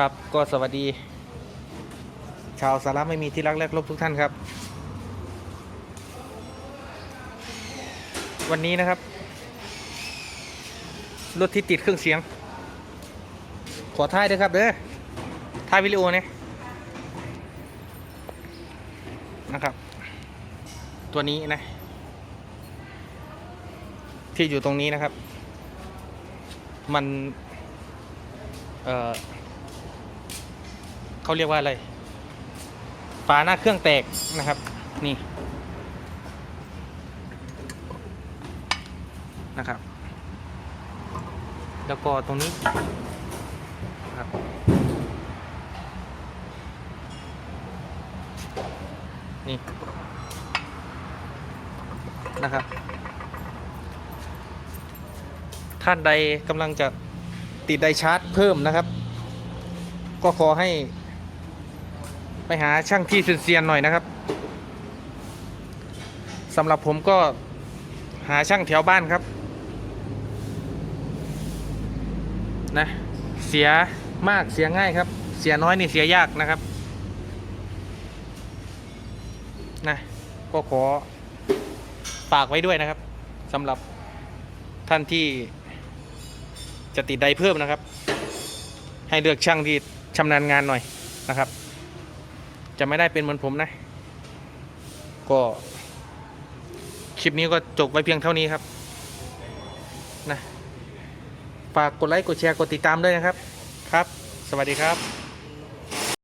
ครับก็สวัสดี ชาวสาระไม่มีที่รักและเคารบทุกท่านครับ วันนี้นะครับ รถที่ติดเครื่องเสียง ขอท้ายด้วยครับเด้อท้ายวิดีโอเนี่ยนะครับ ตัวนี้นะ ที่อยู่ตรงนี้นะครับ มัน เอ่อ เขาเรียกว่าอะไร ฝาหน้าเครื่องแตกนะครับ นี่นะครับ แล้วก็ตรงนี้นะครับนี่นะครับ ท่านใดกำลังจะติดไดชาร์จเพิ่มนะครับ ก็ขอให้ ไปหาช่างที่เซียนๆหน่อยนะครับสำหรับผมก็หาช่างแถวบ้านครับนะเสียมากเสียง่ายครับ เสียน้อยนี่เสียยากนะครับนะก็ขอฝากไว้ด้วยนะครับสำหรับท่านที่จะติดใดเพิ่มนะครับ ให้เลือกช่างที่ชำนาญงานหน่อยนะครับ จะไม่ได้เป็นเหมือนผมนะ ก็คลิปนี้ก็จบไว้เพียงเท่านี้ครับนะฝากกดไลค์กดแชร์กดติดตามด้วยนะครับครับ สวัสดีครับ